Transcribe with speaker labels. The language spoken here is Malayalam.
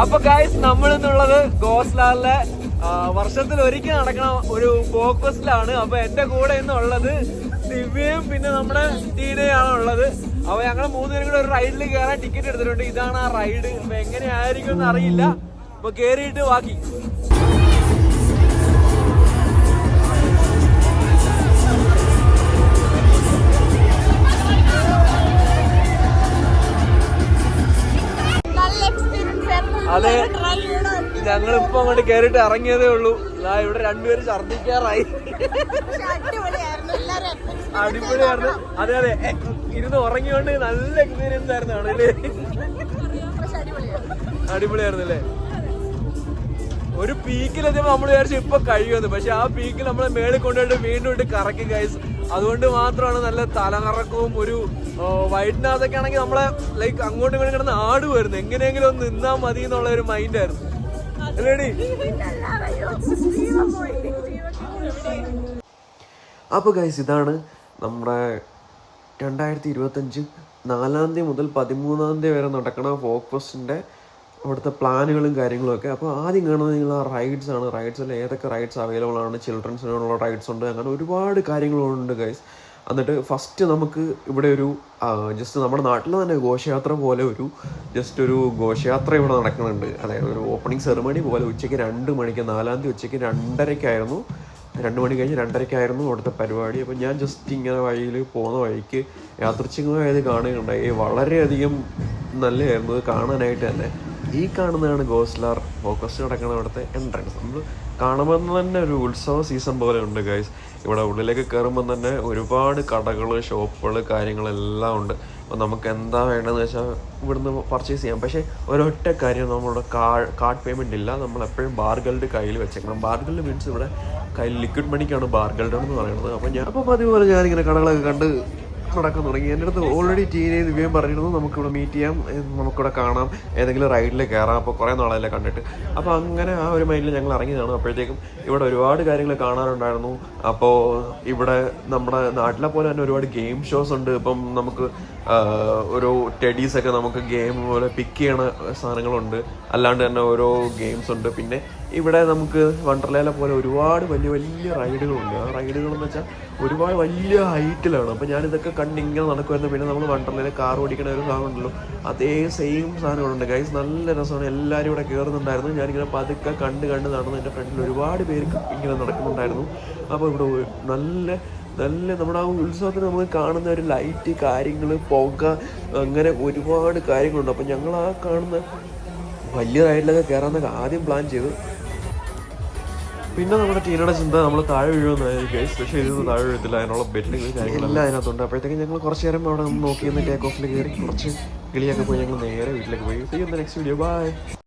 Speaker 1: അപ്പൊ ഗായ്സ് നമ്മൾ ഇന്നുള്ളത് ഗോസ്ലാലിലെ വർഷത്തിൽ ഒരിക്കൽ നടക്കണ ഒരു ഫോക്കസിലാണ് അപ്പൊ എന്റെ കൂടെ ഇന്നുള്ളത് ദിവ്യയും പിന്നെ നമ്മുടെ ടീനയാണ് ഉള്ളത്. അപ്പൊ ഞങ്ങൾ മൂന്നുപേരും കൂടെ ഒരു റൈഡിൽ കയറാൻ ടിക്കറ്റ് എടുത്തിട്ടുണ്ട്. ഇതാണ് ആ റൈഡ് അപ്പൊ എങ്ങനെയായിരിക്കും എന്ന് അറിയില്ല. അപ്പൊ കേറിയിട്ട് ബാക്കി. ഞങ്ങൾ അങ്ങോട്ട് കേറിട്ട് ഇറങ്ങിയതേ ഉള്ളൂ. ഇതാ ഇവിടെ രണ്ടുപേരും
Speaker 2: ഛർദിക്കാറായി അടിപൊളിയായിരുന്നു.
Speaker 1: അതെ അതെ. ഇരുന്ന് ഉറങ്ങിയോണ്ട് നല്ല എക്സ്പീരിയൻസ് ആയിരുന്നു ആണല്ലേ
Speaker 2: അടിപൊളിയായിരുന്നു
Speaker 1: അല്ലേ? ഒരു പീക്കിലെത്തിയപ്പോ നമ്മൾ വിചാരിച്ചു ഇപ്പൊ കഴിയുമെന്ന്. പക്ഷെ ആ പീക്കിൽ നമ്മളെ മേളിൽ കൊണ്ടുപോയിട്ട് വീണ്ടും ഇട്ട് കറക്കി ഗൈസ് അതുകൊണ്ട് മാത്രമാണ് നല്ല തലകറക്കവും ഒരു വൈഡിനകത്തൊക്കെ ആണെങ്കിൽ നമ്മളെ ലൈക്ക് അങ്ങോട്ടും ഇങ്ങോട്ടും കിടന്ന് ആടുമായിരുന്നു. എങ്ങനെയെങ്കിലും ഒന്ന് നിന്നാ മതി എന്നുള്ള ഒരു മൈൻഡ് ആയിരുന്നു. അല്ലേടി?
Speaker 2: അപ്പൊ
Speaker 3: അപ്പോൾ ഗൈസ് ഇതാണ് നമ്മുടെ രണ്ടായിരത്തി ഇരുപത്തഞ്ച് നാലാം തീയതി മുതൽ പതിമൂന്നാം തീയതി വരെ നടക്കണ ഫോക്ക് ഫെസ്റ്റിന്റെ അവിടുത്തെ പ്ലാനുകളും കാര്യങ്ങളും ഒക്കെ അപ്പോൾ ആദ്യം കാണുന്നത് നിങ്ങൾ ആ റൈഡ്സ് ആണ്. റൈഡ്സിൽ ഏതൊക്കെ റൈഡ്സ് അവൈലബിൾ ആണ്? ചിൽഡ്രൻസിനുള്ള റൈഡ്സ് ഉണ്ട്. അങ്ങനെ ഒരുപാട് കാര്യങ്ങളുണ്ട് ഗൈസ് എന്നിട്ട് ഫസ്റ്റ് നമുക്ക് ഇവിടെ ഒരു ജസ്റ്റ് നമ്മുടെ നാട്ടിൽ തന്നെ ഘോഷയാത്ര പോലെ ഒരു ജസ്റ്റ് ഒരു ഘോഷയാത്ര ഇവിടെ നടക്കുന്നുണ്ട്. അതായത് ഒരു ഓപ്പണിംഗ് സെറിമണി പോലെ ഉച്ചയ്ക്ക് രണ്ട് മണിക്ക് നാലാം തീയതി ഉച്ചയ്ക്ക് രണ്ടരയ്ക്കായിരുന്നു. രണ്ട് മണി കഴിഞ്ഞ് രണ്ടരയ്ക്കായിരുന്നു അവിടുത്തെ പരിപാടി. അപ്പോൾ ഞാൻ ജസ്റ്റ് ഇങ്ങനെ വഴിയിൽ പോകുന്ന വഴിക്ക് യാദൃച്ഛികമായത് കാണുകയുണ്ടായി. വളരെയധികം നല്ലതായിരുന്നു. കാണാനായിട്ട് തന്നെ. ഈ കാണുന്നതാണ് ഗോസ്ലാർ. ഫോക്കസ് നടക്കുന്ന അവിടുത്തെ എൻട്രൻസ് നമ്മൾ കാണുമ്പോൾ തന്നെ ഒരു ഉത്സവ സീസൺ പോലെ ഉണ്ട് ഗൈസ് ഇവിടെ ഉള്ളിലേക്ക് കയറുമ്പോൾ തന്നെ ഒരുപാട് കടകൾ ഷോപ്പുകൾ കാര്യങ്ങളെല്ലാം ഉണ്ട്. അപ്പോൾ നമുക്ക് എന്താ വേണ്ടതെന്ന് വെച്ചാൽ ഇവിടുന്ന് പർച്ചേസ് ചെയ്യാം. പക്ഷേ ഒരൊറ്റ കാര്യം നമ്മുടെ കാർഡ് പേയ്മെന്റ് ഇല്ല. നമ്മൾ എപ്പോഴും കയ്യിൽ വെച്ചേക്കണം. ബാർഗൾഡ് മീൻസ് ഇവിടെ കയ്യിൽ ലിക്വിഡ് മണിക്കാണ് ബാർഗൾഡ് എന്ന് പറയുന്നത്. അപ്പോൾ ഞാൻ അപ്പോൾ അതുപോലെ ഞാനിങ്ങനെ കടകളൊക്കെ കണ്ട് നടക്കാൻ തുടങ്ങി. എന്റെ അടുത്ത് ഓൾറെഡി ടീനേജ് ഇവയും പറഞ്ഞിരുന്നു നമുക്കിവിടെ മീറ്റ് ചെയ്യാം നമുക്കിവിടെ കാണാം ഏതെങ്കിലും റൈഡിൽ കയറാം അപ്പോൾ കുറേ നാളല്ലേ കണ്ടിട്ട്. അപ്പോൾ അങ്ങനെ ആ ഒരു മൈൻഡിൽ ഞങ്ങൾ ഇറങ്ങിയതാണ് അപ്പോഴത്തേക്കും ഇവിടെ ഒരുപാട് കാര്യങ്ങൾ കാണാനുണ്ടായിരുന്നു അപ്പോൾ ഇവിടെ നമ്മുടെ നാട്ടിലെ പോലെ തന്നെ ഒരുപാട് ഗെയിം ഷോസ് ഉണ്ട്. ഇപ്പം നമുക്ക് ഒരു ടെഡീസ് ഒക്കെ നമുക്ക് ഗെയിം പോലെ പിക്ക് ചെയ്യണ സാധനങ്ങളുണ്ട്. അല്ലാണ്ട് തന്നെ ഓരോ ഗെയിംസ് ഉണ്ട്. പിന്നെ ഇവിടെ നമുക്ക് വണ്ടർലേല പോലെ ഒരുപാട് വലിയ വലിയ റൈഡുകളുണ്ട്. ആ റൈഡുകൾ എന്ന് വെച്ചാൽ ഒരുപാട് വലിയ ഹൈറ്റിലാണ്. അപ്പോൾ ഞാനിതൊക്കെ കണ്ട് ഇങ്ങനെ നടക്കുമായിരുന്നു പിന്നെ നമ്മൾ വണ്ടർലേല കാർ ഓടിക്കണ ഒരു സാധനം ഉണ്ടല്ലോ. അതേ സെയിം സാധനങ്ങളുണ്ട്. ഗൈസ് നല്ല രസമാണ്. എല്ലാവരും ഇവിടെ കയറുന്നുണ്ടായിരുന്നു ഞാനിങ്ങനെ പതുക്കെ കണ്ട് കണ്ട് നടന്നു എന്റെ ഫ്രണ്ടിൽ ഒരുപാട് പേർക്ക് ഇങ്ങനെ നടക്കുന്നുണ്ടായിരുന്നു. അപ്പോൾ ഇവിടെ നല്ല നല്ല നമ്മുടെ ആ ഉത്സവത്തിന് നമ്മൾ കാണുന്ന ഒരു ലൈറ്റ് കാര്യങ്ങൾ പുക അങ്ങനെ ഒരുപാട് കാര്യങ്ങളുണ്ട്. അപ്പോൾ ഞങ്ങൾ ആ കാണുന്ന വലിയ റൈഡിലൊക്കെ കയറാമെന്നൊക്കെ ആദ്യം പ്ലാൻ ചെയ്തു. പിന്നെ നമ്മുടെ ടീനയുടെ ചിന്ത നമ്മൾ താഴെ വീഴുമെന്നായിരുന്നു പക്ഷേ ഇതൊന്നും താഴെ വീഴത്തില്ല. അതിനുള്ള ബെറ്റിംഗ് കാര്യങ്ങളെല്ലാം അതിനകത്തുണ്ട്. അപ്പോഴത്തേക്കും ഞങ്ങൾ കുറച്ച് നേരം അവിടെ നിന്ന് നോക്കി നിന്ന് ടേക്ക് ഓഫിൽ കയറി കുറച്ച് കിളിയൊക്കെ പോയി ഞങ്ങൾ നേരെ വീട്ടിലേക്ക് പോയി. Next video bye